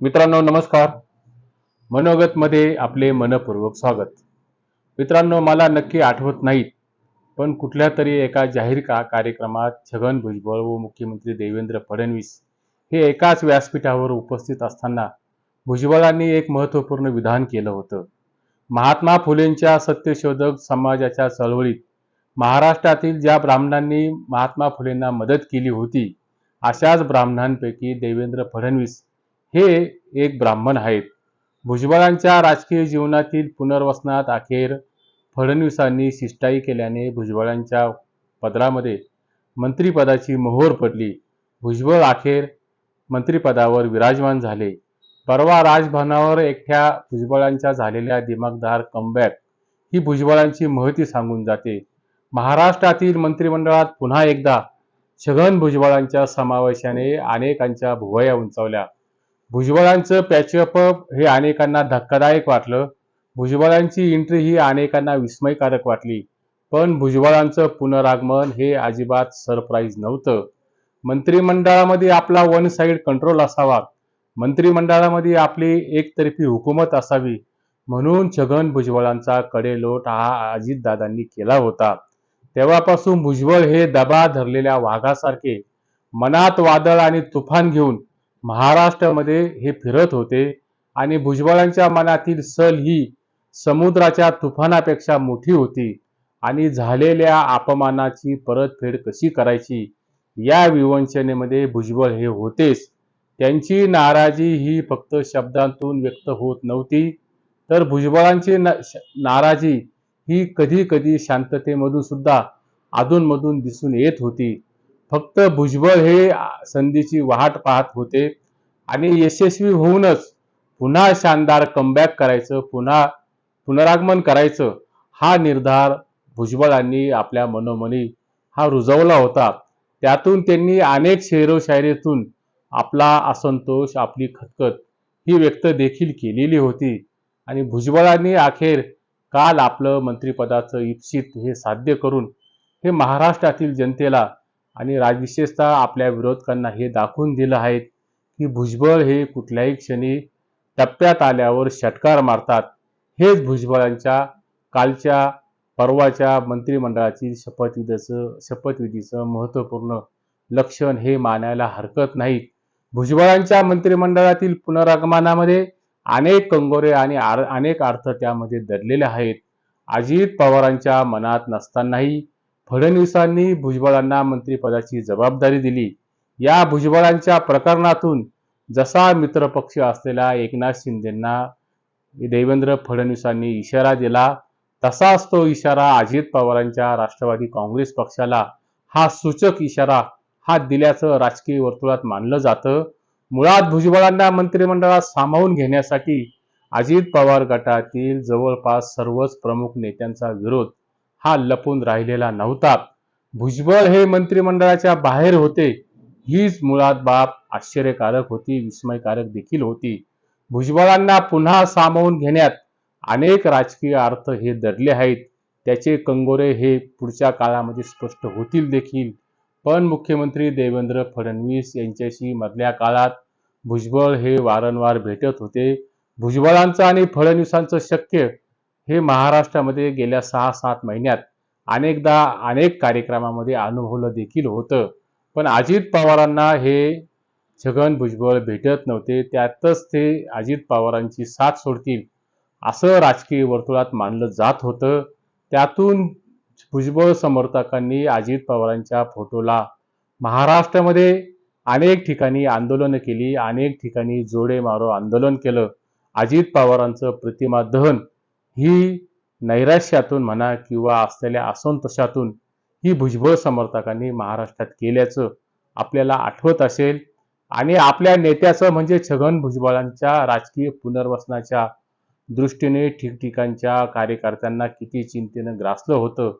मित्रांनो नमस्कार. मनोगतमध्ये आपले मनपूर्वक स्वागत. मित्रांनो मला नक्की आठवत नाहीत पण कुठल्या तरी एका जाहीर का कार्यक्रमात छगन भुजबळ व मुख्यमंत्री देवेंद्र फडणवीस हे एकाच व्यासपीठावर उपस्थित असताना भुजबळांनी एक महत्त्वपूर्ण विधान केलं होतं. महात्मा फुलेंच्या सत्यशोधक समाजाच्या चळवळीत महाराष्ट्रातील ज्या ब्राह्मणांनी महात्मा फुलेंना मदत केली होती अशाच ब्राह्मणांपैकी देवेंद्र फडणवीस हे एक ब्राह्मण आहेत. भुजबळांच्या राजकीय जीवनातील पुनर्वसनात अखेर फडणवीसांनी शिष्टाई केल्याने भुजबळांच्या पदरामध्ये मंत्रिपदाची मोहोर पडली. भुजबळ अखेर मंत्रिपदावर विराजमान झाले. परवा राजभवनावर एकट्या भुजबळांच्या झालेल्या दिमागदार कमबॅक ही भुजबळांची महती सांगून जाते. महाराष्ट्रातील मंत्रिमंडळात पुन्हा एकदा छगन भुजबळांच्या समावेशाने अनेकांच्या भुवया उंचावल्या. भुजबळांचं पॅचअप हे अनेकांना धक्कादायक वाटलं. भुजबळांची एंट्री ही अनेकांना विस्मयकारक वाटली. पण भुजबळांचं पुनरागमन हे अजिबात सरप्राईज नव्हतं. मंत्रिमंडळामध्ये आपला वन साईड कंट्रोल असावा. मंत्रिमंडळामध्ये आपली एकतर्फी हुकूमत असावी. म्हणून छगन भुजबळांचा कडेलोट हा अजितदादांनी केला होता. तेव्हापासून भुजबळ हे दबा धरलेल्या वाघासारखे मनात वादळ आणि तुफान घेऊन महाराष्ट्रामध्ये हे फिरत होते आणि भुजबळांच्या मनातील सल ही समुद्राच्या तुफानापेक्षा मोठी होती आणि झालेल्या अपमानाची परतफेड कशी करायची या विवंचनेमध्ये भुजबळ हे होतेच. त्यांची नाराजी ही फक्त शब्दांतून व्यक्त होत नव्हती तर भुजबळांची न- श- नाराजी ही कधी कधी शांततेमधून सुद्धा अधूनमधून दिसून येत होती. फक्त भुजबळ हे संधीची वाट पाहत होते. आणि यशस्वी होऊनच पुन्हा शानदार कमबॅक करायचं पुन्हा पुनरागमन करायचं हा निर्धार भुजबळांनी आपल्या मनोमनी हा रुजवला होता. त्यातून त्यांनी अनेक शेरोशायरीतून आपला असंतोष आपली खतखत ही व्यक्त देखील केलेली होती. आणि भुजबळांनी अखेर काल आपलं मंत्रिपदाचं इप्सित हे साध्य करून हे महाराष्ट्रातील जनतेला आणि राज विशेषतः आपल्या विरोधकांना हे दाखवून दिलं आहे की भुजबळ हे कुठल्याही क्षणी टप्प्यात आल्यावर षटकार मारतात. हेच भुजबळांच्या कालच्या परवाच्या मंत्रिमंडळाची शपथविधीचं शपथविधीचं महत्त्वपूर्ण लक्षण हे मानायला हरकत नाही. भुजबळांच्या मंत्रिमंडळातील पुनरागमनामध्ये अनेक कंगोरे आणि आर- अनेक अर्थ त्यामध्ये दडलेले आहेत. अजित पवारांच्या मनात नसतानाही फडणवीसांनी भुजबळांना मंत्रिपदाची जबाबदारी दिली. या भुजबळांच्या प्रकरणातून जसा मित्रपक्ष असलेल्या एकनाथ शिंदेंना देवेंद्र फडणवीसांनी इशारा दिला तसाच तो इशारा अजित पवारांच्या राष्ट्रवादी काँग्रेस पक्षाला हा सूचक इशारा हा दिल्याचं राजकीय वर्तुळात मानलं जातं. मुळात भुजबळांना मंत्रिमंडळात सामावून घेण्यासाठी अजित पवार गटातील जवळपास सर्वच प्रमुख नेत्यांचा विरोध हा लपून राहिलेला नव्हता. भुजबळ हे मंत्रिमंडळाच्या बाहेर होते. हीच मुळात बाब आश्चर्यकारक होती विस्मयकारक देखील होती. भुजबळांना पुन्हा सामावून घेण्यात अनेक राजकीय अर्थ हे दडले आहेत. त्याचे कंगोरे हे पुढच्या काळामध्ये स्पष्ट होतील देखील. पण मुख्यमंत्री देवेंद्र फडणवीस यांच्याशी मधल्या काळात भुजबळ हे वारंवार भेटत होते. भुजबळांचं आणि फडणवीसांचं शक्य हे महाराष्ट्रामध्ये गेल्या सहा सात महिन्यात अनेकदा अनेक कार्यक्रमामध्ये अनुभवलं देखील होतं. पण अजित पवारांना हे छगन भुजबळ भेटत नव्हते. त्यातच ते अजित पवारांची साथ सोडतील असं राजकीय वर्तुळात मानलं जात होतं. त्यातून भुजबळ समर्थकांनी अजित पवारांच्या फोटोला महाराष्ट्रामध्ये अनेक ठिकाणी आंदोलनं केली अनेक ठिकाणी जोडे मारो आंदोलन केलं. अजित पवारांचं प्रतिमा दहन ही नैराश्यातून म्हणा किंवा असलेल्या असंतोषातून ही भुजबळ समर्थकांनी महाराष्ट्रात केल्याचं आपल्याला आठवत असेल. आणि आपल्या नेत्याचं म्हणजे छगन भुजबळांच्या राजकीय पुनर्वसनाच्या दृष्टीने ठिकठिकाणच्या कार्यकर्त्यांना किती चिंतेनं ग्रासलं होतं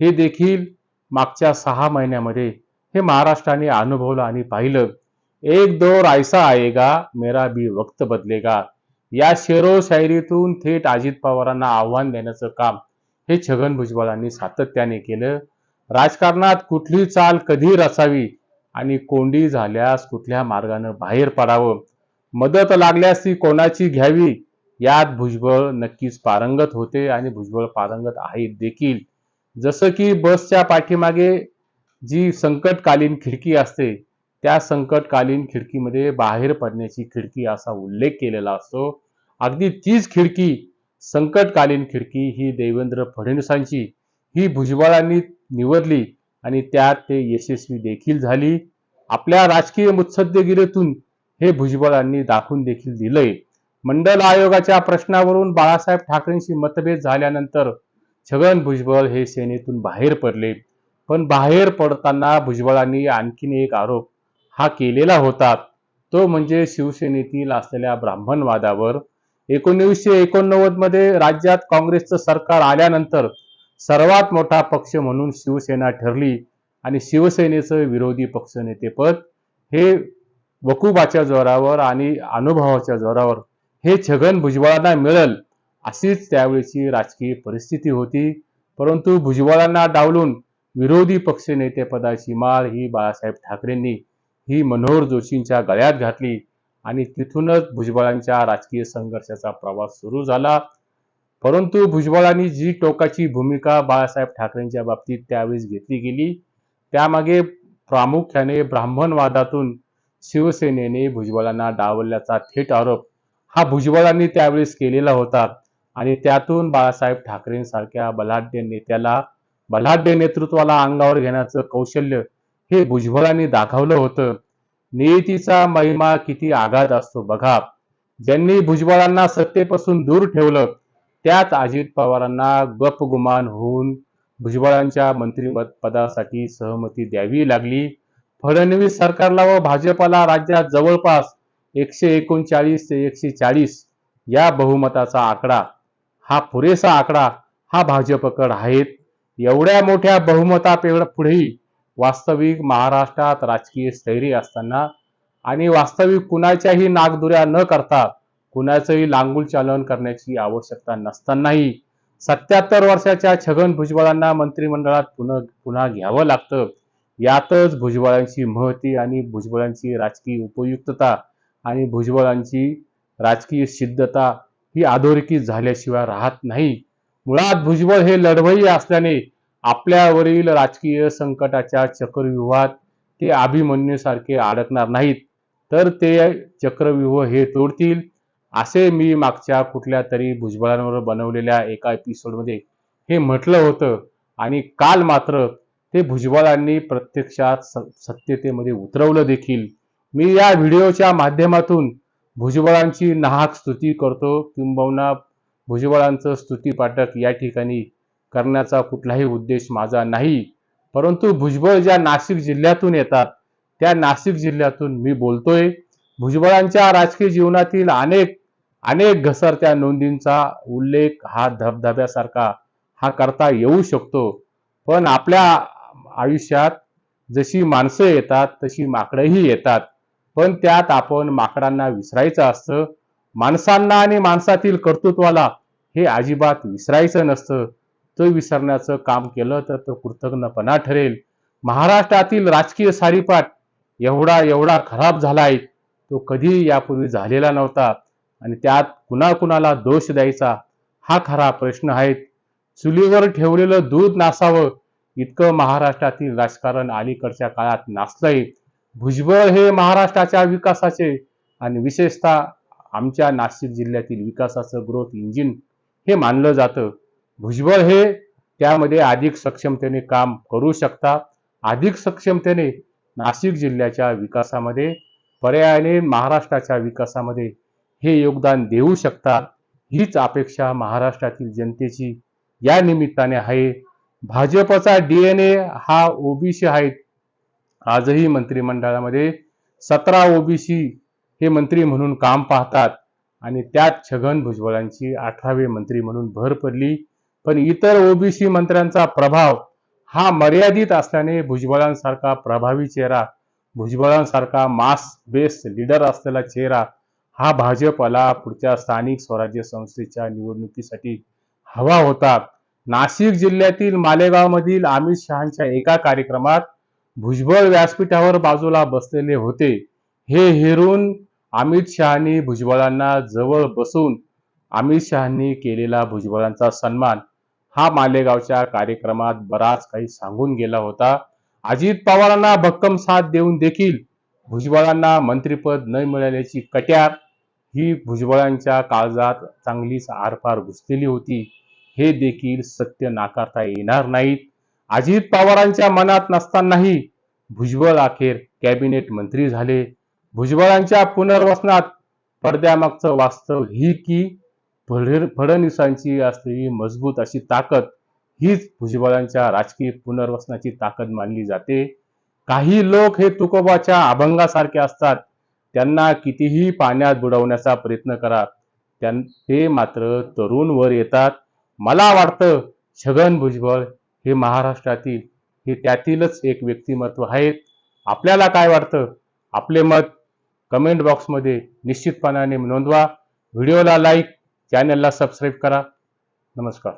हे देखील मागच्या सहा महिन्यामध्ये हे महाराष्ट्राने अनुभवलं आणि पाहिलं. एक दौर ऐसा आएगा मेरा भी वक्त बदलेगा. या शेरो शायरीतून थेट अजित पवारांना आव्हान देण्याचं काम हे छगन भुजबळांनी सातत्याने केलं. राजकारणात कुठली चाल कधी रचावी आणि कोंडी झाल्यास कुठल्या मार्गानं बाहेर पडावं? मदत लागल्यास ती कोणाची घ्यावी? यात भुजबळ नक्कीच पारंगत होते आणि भुजबळ पारंगत आहेत देखील. जसं की बसच्या पाठीमागे जी संकटकालीन खिडकी असते त्या संकटकालीन खिडकीमध्ये बाहेर पडण्याची खिडकी असा उल्लेख केलेला असतो. अगदी तीच खिडकी संकटकालीन खिडकी ही देवेंद्र फडणवीसांची. ही भुजबळांनी निवडली आणि त्यात ते यशस्वी देखील झाली. आपल्या राजकीय मुत्सद्देगिरीतून हे भुजबळांनी दाखवून देखील दिलंय. मंडल आयोगाच्या प्रश्नावरून बाळासाहेब ठाकरेंशी मतभेद झाल्यानंतर छगन भुजबळ हे सेनेतून बाहेर पडले. पण बाहेर पडताना भुजबळांनी आणखीन एक आरोप हा केलेला होता. तो म्हणजे शिवसेनेतील असलेल्या ब्राह्मणवादावर. एकोणीसशे एकोणनव्वदमध्ये राज्यात काँग्रेसचं सरकार आल्यानंतर सर्वात मोठा पक्ष म्हणून शिवसेना ठरली आणि शिवसेनेचं विरोधी पक्षनेतेपद हे वकुबाच्या जोरावर आणि अनुभवाच्या जोरावर हे छगन भुजबळांना मिळेल अशीच त्यावेळीची राजकीय परिस्थिती होती. परंतु भुजबळांना डावलून विरोधी पक्षनेतेपदाची माळ ही बाळासाहेब ठाकरेंनी ही मनोहर जोशींच्या गळ्यात घातली आणि तिथूनच भुजबळांच्या राजकीय संघर्षाचा प्रवास सुरू झाला. परंतु भुजबळांनी जी टोकाची भूमिका बाळासाहेब ठाकरेंच्या बाबतीत त्यावेळेस घेतली गेली त्यामागे प्रामुख्याने ब्राह्मणवादातून शिवसेनेने भुजबळांना डावलल्याचा थेट आरोप हा भुजबळांनी त्यावेळेस केलेला होता आणि त्यातून बाळासाहेब ठाकरेंसारख्या बलाढ्य नेत्याला बलाढ्य नेतृत्वाला अंगावर घेण्याचं कौशल्य हे भुजबळांनी दाखवलं होतं. नियतीचा महिमा किती आघात असतो बघा. ज्यांनी भुजबळांना सत्तेपासून दूर ठेवलं त्याच अजित पवारांना गपगुमान होऊन भुजबळांच्या मंत्रिपदासाठी सहमती द्यावी लागली. फडणवीस सरकारला व भाजपला राज्यात जवळपास एकशे एकोणचाळीस ते एकशे चाळीस या बहुमताचा आकडा. हा पुरेसा आकडा हा भाजपकड आहेत. एवढ्या मोठ्या बहुमतापेक्षा पुढेही वास्तविक महाराष्ट्रात राजकीय स्थैर्य असताना आणि वास्तविक कुणाच्याही नागदुऱ्या न करता कुणाचंही लांगुल चालन करण्याची आवश्यकता नसतानाही सत्याहत्तर वर्षाच्या छगन भुजबळांना मंत्रिमंडळात पुन्हा पुन्हा घ्यावं लागतं. यातच भुजबळांची महती आणि भुजबळांची राजकीय उपयुक्तता आणि भुजबळांची राजकीय सिद्धता ही अधोरेखित झाल्याशिवाय राहत नाही. मुळात भुजबळ हे लढवई असल्याने आपल्यावरील राजकीय संकटाच्या चक्रव्यूहात ते अभिमन्यूसारखे अडकणार नाहीत. तर ते चक्रव्यूह हे तोडतील. असे मी मागच्या कुठल्या तरी भुजबळांवर बनवलेल्या एका एपिसोडमध्ये हे म्हटलं होतं. आणि काल मात्र ते भुजबळांनी प्रत्यक्षात स- सत्यतेमध्ये उतरवलं देखील. मी या व्हिडिओच्या माध्यमातून भुजबळांची नाहक स्तुती करतो. किंबहुना भुजबळांचं स्तुतीपाठक या ठिकाणी करण्याचा कुठलाही उद्देश माझा नाही. परंतु भुजबळ ज्या नाशिक जिल्ह्यातून येतात त्या नाशिक जिल्ह्यातून मी बोलतोय. भुजबळांच्या राजकीय जीवनातील अनेक अनेक घसरत्या नोंदींचा उल्लेख हा धबधब्यासारखा हा करता येऊ शकतो. पण आपल्या आयुष्यात जशी माणसं येतात तशी माकडंही येतात. पण त्यात आपण माकडांना विसरायचं असतं. माणसांना आणि माणसातील कर्तृत्वाला हे अजिबात विसरायचं नसतं. तो विसरण्याचं काम केलं तर तो कृतज्ञपणा ठरेल. महाराष्ट्रातील राजकीय सारीपाट एवढा एवढा खराब झालाय तो कधी यापूर्वी झालेला नव्हता. आणि त्यात कुणाकुणाला दोष द्यायचा हा खरा प्रश्न आहे. चुलीवर ठेवलेलं दूध नासावं इतकं महाराष्ट्रातील राजकारण अलीकडच्या काळात नाचलंय भुजबळ हे महाराष्ट्राच्या विकासाचे आणि विशेषतः आमच्या नाशिक जिल्ह्यातील विकासाचं ग्रोथ इंजिन हे मानलं जातं. भुजबळ हे त्यामध्ये अधिक सक्षमतेने काम करू शकतात. अधिक सक्षमतेने नाशिक जिल्ह्याच्या विकासामध्ये पर्यायाने महाराष्ट्राच्या विकासामध्ये हे योगदान देऊ शकतात. हीच अपेक्षा महाराष्ट्रातील जनतेची. या निमित्ताने आहे. भाजपचा डी एन ए हा ओबीसी आहे. आजही मंत्रिमंडळामध्ये सतरा ओबीसी हे मंत्री म्हणून काम पाहतात. आणि त्यात छगन भुजबळांची अठरावे मंत्री म्हणून भर पडली. पण इतर ओबीसी मंत्र्यांचा प्रभाव हा मर्यादित असल्याने भुजबळांसारखा प्रभावी चेहरा भुजबळांसारखा मास बेस लीडर असलेला चेहरा हा भाजपला पुढच्या स्थानिक स्वराज्य संस्थेच्या निवडणुकीसाठी हवा होता. नाशिक जिल्ह्यातील मालेगावमधील अमित शहाच्या एका कार्यक्रमात भुजबळ व्यासपीठावर बाजूला बसलेले होते. हे हेरून अमित शहानी भुजबळांना जवळ बसून अमित शहानी केलेला भुजबळांचा सन्मान हा मालेगावच्या कार्यक्रमात बराच काही सांगून गेला होता. अजित पवारांना भक्कम साथ देऊन देखील भुजबळांना मंत्रिपद न मिळाल्याची कट्यार ही भुजबळांच्या काळजात चांगलीच आरपार घुसलेली होती. हे देखील सत्य नाकारता येणार नाहीत. अजित पवारांच्या मनात नसतानाही भुजबळ अखेर कॅबिनेट मंत्री झाले. भुजबळांच्या पुनर्वसनात पडद्यामागचं वास्तव ही की फड- फडणवीसांची असलेली मजबूत अशी ताकद हीच भुजबळांच्या राजकीय पुनर्वसनाची ताकद मानली जाते. काही लोक हे तुकोबाच्या अभंगासारखे असतात. त्यांना कितीही पाण्यात बुडवण्याचा प्रयत्न करा. त्यां ते मात्र तरुण वर येतात. मला वाटतं छगन भुजबळ हे महाराष्ट्रातील हे त्यातीलच एक व्यक्तिमत्व आहेत. आपल्याला काय वाटतं? आपले मत कमेंट बॉक्समध्ये निश्चितपणाने नोंदवा. व्हिडिओला लाईक चॅनलला सबस्क्राईब करा. नमस्कार.